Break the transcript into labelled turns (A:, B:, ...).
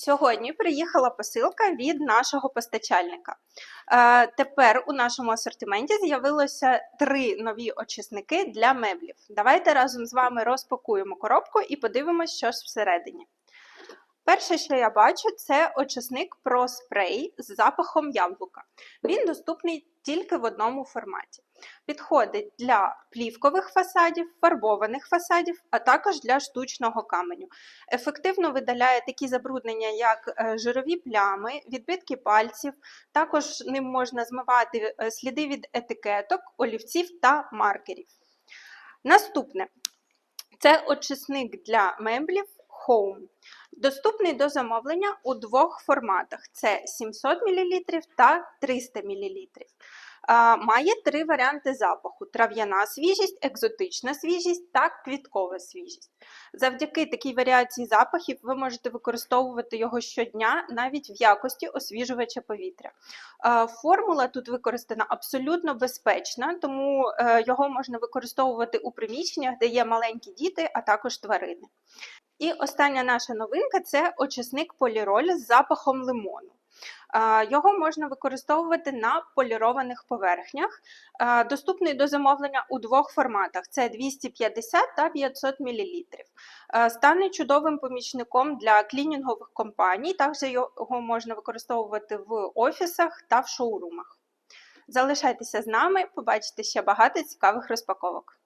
A: Сьогодні приїхала посилка від нашого постачальника. Е, тепер у нашому асортименті з'явилося три нові очисники для меблів. Давайте разом з вами розпакуємо коробку і подивимося, що ж всередині. Перше, що я бачу, це очисник Pro Spray з запахом яблука. Він доступний тільки в одному форматі. Підходить для плівкових фасадів, фарбованих фасадів, а також для штучного каменю. Ефективно видаляє такі забруднення, як е, жирові плями, відбитки пальців. Також ним можна змивати е, сліди від етикеток, олівців та маркерів. Наступне це очисник для меблів Home. Доступний до замовлення у двох форматах: це 700 мл та 300 мл. Має три варіанти запаху: трав'яна свіжість, екзотична свіжість та квіткова свіжість. Завдяки такій варіації запахів ви можете використовувати його щодня навіть в якості освіжувача повітря. Формула тут використана абсолютно безпечна, тому е, його можна використовувати у приміщеннях, де є маленькі діти, а також тварини. І остання наша новинка це очисник поліроль з запахом лимону. Його можна використовувати на полірованих поверхнях. Доступний до замовлення у двох форматах: це 250 та 500 мл. Стане чудовим помічником для клінінгових компаній. Також його можна використовувати в офісах та в шоурумах. Залишайтеся з нами, побачите ще багато цікавих розпаковок.